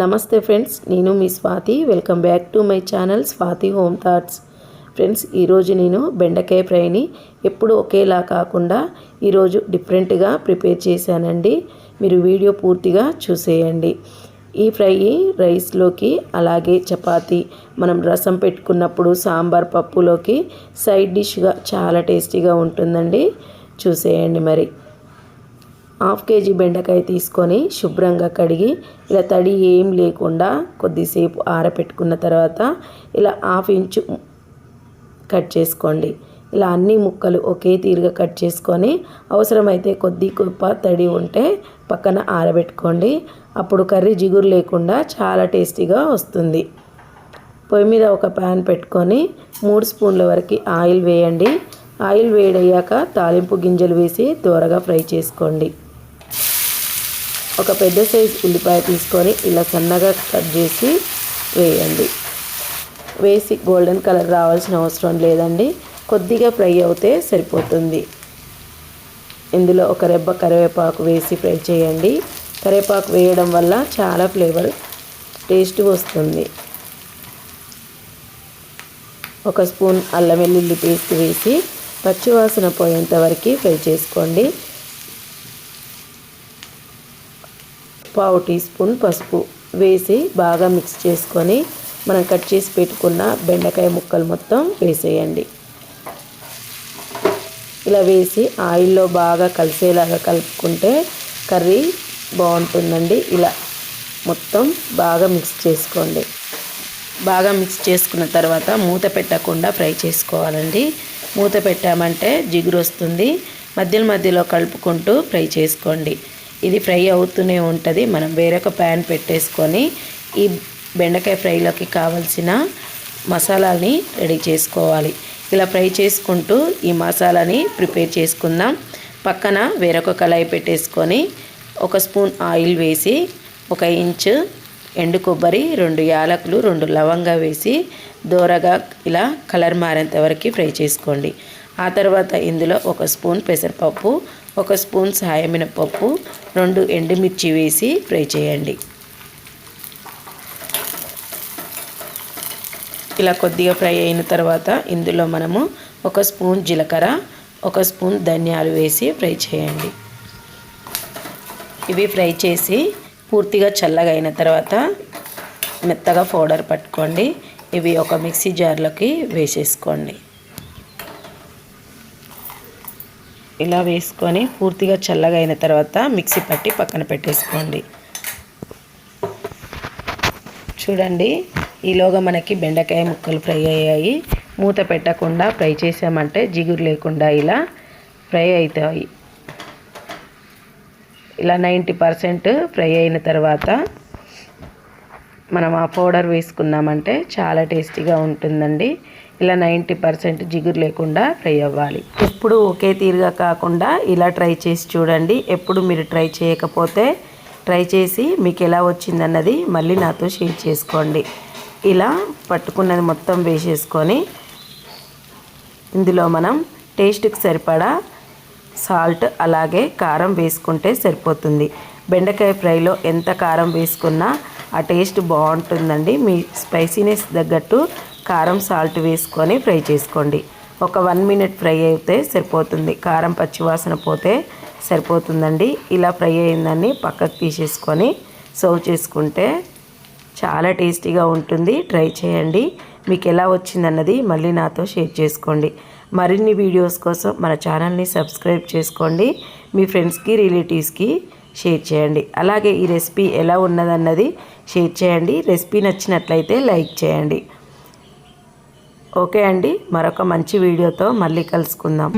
నమస్తే ఫ్రెండ్స్ నేను మీ Swathi. Welcome back to my channel Swathi home thoughts. Friends ఈరోజు నేను బెండకాయ ఫ్రైని ఎప్పుడు ఒకేలా కాకుండా ఈరోజు డిఫరెంట్గా ప్రిపేర్ చేశానండి. మీరు వీడియో పూర్తిగా చూసేయండి. ఈ ఫ్రై రైస్లోకి అలాగే చపాతి మనం రసం పెట్టుకున్నప్పుడు సాంబార్ పప్పులోకి సైడ్ డిష్గా చాలా టేస్టీగా ఉంటుందండి. చూసేయండి మరి. హాఫ్ కేజీ బెండకాయ తీసుకొని శుభ్రంగా కడిగి ఇలా తడి ఏం లేకుండా కొద్దిసేపు ఆరపెట్టుకున్న తర్వాత ఇలా హాఫ్ ఇంచు కట్ చేసుకోండి. ఇలా అన్ని ముక్కలు ఒకే తీరుగా కట్ చేసుకొని అవసరమైతే కొద్ది గొప్ప తడి ఉంటే పక్కన ఆరబెట్టుకోండి. అప్పుడు కర్రీ జిగురు లేకుండా చాలా టేస్టీగా వస్తుంది. పొయ్యి మీద ఒక ప్యాన్ పెట్టుకొని మూడు స్పూన్ల వరకు ఆయిల్ వేయండి. ఆయిల్ వేడయ్యాక తాలింపు గింజలు వేసి త్వరగా ఫ్రై చేసుకోండి. ఒక పెద్ద సైజు ఉల్లిపాయ తీసుకొని ఇలా సన్నగా కట్ చేసి వేయండి. వేసి గోల్డెన్ కలర్ రావాల్సిన అవసరం లేదండి. కొద్దిగా ఫ్రై అవుతే సరిపోతుంది. ఇందులో ఒక రెబ్బ కరివేపాకు వేసి ఫ్రై చేయండి. కరివేపాకు వేయడం వల్ల చాలా ఫ్లేవర్ టేస్ట్ వస్తుంది. ఒక స్పూన్ అల్లం వెల్లుల్లి పేస్ట్ వేసి పచ్చివాసన పోయేంత వరకు ఫ్రై చేసుకోండి. పావు టీ స్పూన్ పసుపు వేసి బాగా మిక్స్ చేసుకొని మనం కట్ చేసి పెట్టుకున్న బెండకాయ ముక్కలు మొత్తం వేసేయండి. ఇలా వేసి ఆయిల్లో బాగా కలిసేలాగా కలుపుకుంటే కర్రీ బాగుంటుందండి. ఇలా మొత్తం బాగా మిక్స్ చేసుకోండి. బాగా మిక్స్ చేసుకున్న తర్వాత మూత పెట్టకుండా ఫ్రై చేసుకోవాలండి. మూత పెట్టామంటే జిగురు వస్తుంది మధ్యలో మధ్యలో కలుపుకుంటూ ఫ్రై చేసుకోండి. ఇది ఫ్రై అవుతూనే ఉంటుంది. మనం వేరొక ప్యాన్ పెట్టేసుకొని ఈ బెండకాయ ఫ్రైలోకి కావలసిన మసాలాని రెడీ చేసుకోవాలి. ఇలా ఫ్రై చేసుకుంటూ ఈ మసాలాని ప్రిపేర్ చేసుకుందాం. పక్కన వేరొక కళాయి పెట్టేసుకొని ఒక స్పూన్ ఆయిల్ వేసి ఒక ఇంచు ఎండు కొబ్బరి రెండు యాలకులు రెండు లవంగా వేసి దోరగా ఇలా కలర్ మారేంత వరకు ఫ్రై చేసుకోండి. ఆ తర్వాత ఇందులో ఒక స్పూన్ పెసరపప్పు ఒక స్పూన్ సాయమినపప్పు రెండు ఎండుమిర్చి వేసి ఫ్రై చేయండి. ఇలా కొద్దిగా ఫ్రై అయిన తర్వాత ఇందులో మనము ఒక స్పూన్ జీలకర్ర ఒక స్పూన్ ధనియాలు వేసి ఫ్రై చేయండి. ఇవి ఫ్రై చేసి పూర్తిగా చల్లగా అయిన తర్వాత మెత్తగా పౌడర్ పట్టుకోండి. ఇవి ఒక మిక్సీ జార్లోకి వేసేసుకోండి. ఇలా వేసుకొని పూర్తిగా చల్లగా అయిన తర్వాత మిక్సీ పట్టి పక్కన పెట్టేసుకోండి. చూడండి ఈలోగా మనకి బెండకాయ ముక్కలు ఫ్రై అయ్యాయి. మూత పెట్టకుండా ఫ్రై చేసామంటే జిగురు లేకుండా ఇలా ఫ్రై అవుతాయి. ఇలా నైంటీ పర్సెంట్ ఫ్రై అయిన తర్వాత మనం ఆ పౌడర్ వేసుకున్నామంటే చాలా టేస్టీగా ఉంటుందండి. ఇలా నైంటీ పర్సెంట్ జిగురు లేకుండా ఫ్రై అవ్వాలి. ఎప్పుడు ఒకే తీరుగా కాకుండా ఇలా ట్రై చేసి చూడండి. ఎప్పుడు మీరు ట్రై చేయకపోతే ట్రై చేసి మీకు ఎలా వచ్చిందన్నది మళ్ళీ నాతో షేర్ చేసుకోండి. ఇలా పట్టుకున్నది మొత్తం వేసేసుకొని ఇందులో మనం టేస్ట్కి సరిపడా సాల్ట్ అలాగే కారం వేసుకుంటే సరిపోతుంది. బెండకాయ ఫ్రైలో ఎంత కారం వేసుకున్నా ఆ టేస్ట్ బాగుంటుందండి. మీ స్పైసీనెస్ తగ్గట్టు కారం సాల్ట్ వేసుకొని ఫ్రై చేసుకోండి. ఒక వన్ మినిట్ ఫ్రై అయితే సరిపోతుంది. కారం పచ్చివాసన పోతే సరిపోతుందండి. ఇలా ఫ్రై అయిందని పక్కకు తీసేసుకొని సర్వ్ చేసుకుంటే చాలా టేస్టీగా ఉంటుంది. ట్రై చేయండి. మీకు ఎలా వచ్చిందన్నది మళ్ళీ నాతో షేర్ చేసుకోండి. మరిన్ని వీడియోస్ కోసం మన ఛానల్ని సబ్స్క్రైబ్ చేసుకోండి. మీ ఫ్రెండ్స్కి రిలేటివ్స్కి షేర్ చేయండి. అలాగే ఈ రెసిపీ ఎలా ఉన్నదన్నది షేర్ చేయండి. రెసిపీ నచ్చినట్లయితే లైక్ చేయండి. ఓకే అండి మరొక మంచి వీడియోతో మళ్ళీ కలుసుకుందాం.